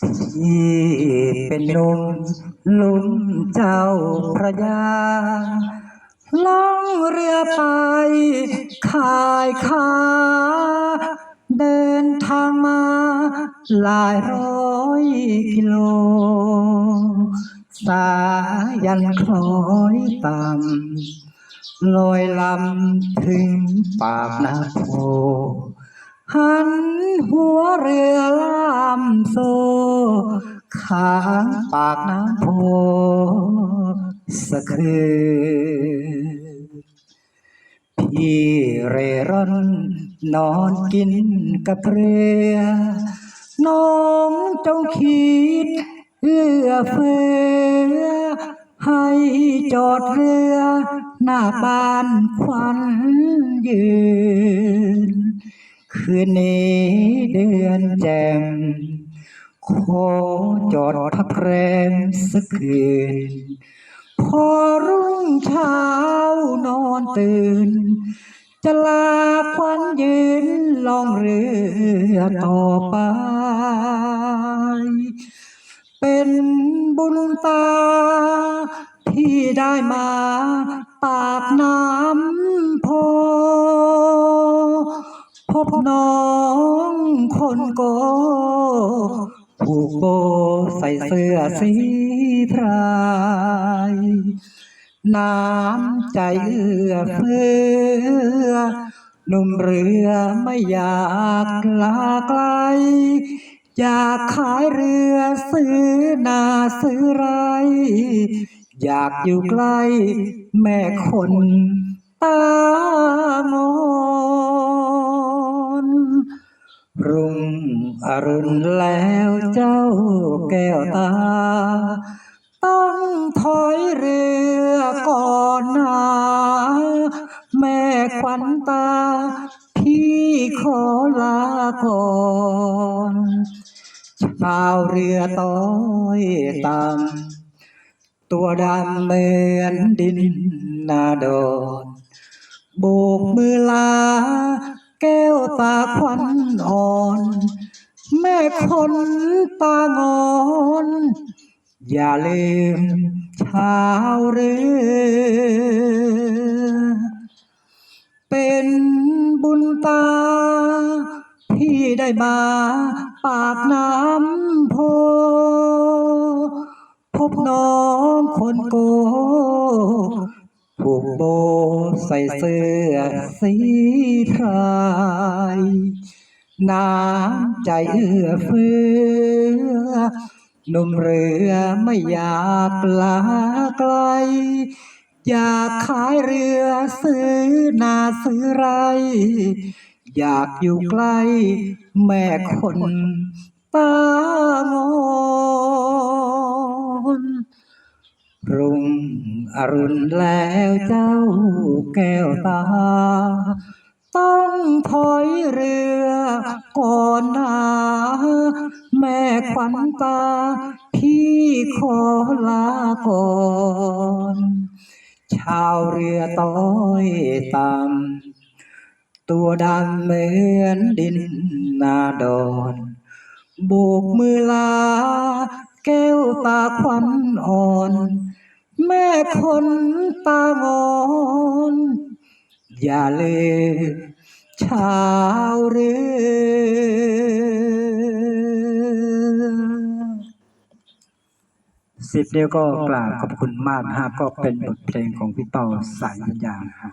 ที่เป็นหนุ่มลุ่มเจ้าพระยาล่องเรือไปขายขาเดินทางมาหลายร้อยกิโล สายันคล้อยต่ำลอยลำถึงปากนาโพหันหัวเรือลำโซ ขางปากน้ำโพสะคืนพี่เร่ร่อนนอนกินกับเรือน้องจงคิดเอื้อเฟื้อให้จอดเรือหน้าบ้านควันยืน คืนนี้เดือนแจ่ม ขอจอดพักแรมสักคืน พอรุ่งเช้านอนตื่น จะลาควันยืนลองเรือต่อไป เป็นบุญตา ที่ได้มาปากน้ำโพพบน้องคนโก ผูกโบใส่เสื้อสีพรายน้ำใจเอื้อเฟื้อหนุ่มเรือไม่อยากลาไกล อยากขายเรือซื้อนาซื้อไร อยากอยู่ใกล้แม่คนตางอ รุ่งอรุณแล้วเจ้าแก้วตา ต้องถอยเรือก่อนนาแม่ควันตา พี่ขอลาก่อนชาวเรือต้อยตามตัวดำเหมือนดินนาดอนโบกมือลา แก้วตาควันอ่อน แม่คนตางอน อย่าลืมชาวเรือ เป็นบุญตา ที่ได้มาปากน้ำโพ พบน้องคนโก ผูกโบใส่เสื้อสีพรายน้ำใจเอื้อเฟื้อหนุ่มเรือไม่อยากลาไกล อยากขายเรือซื้อนาซื้อไร อยากอยู่ใกล้แม่คนตา อรุณแล้วเจ้าแก้วตา ต้องถอยเรือก่อนนาแม่ขวัญตา พี่ขอลาก่อน ชาวเรือต้อยตามตัวดำเหมือนดินนาดอนโบกมือลา แก้วตาควันอ่อน แม่คนตางอน อย่าเลืมชาวเรือสิบเดียวก็กราบขอบคุณมากฮะก็เป็นบทเพลงของพี่ต่อสายปัญญานะ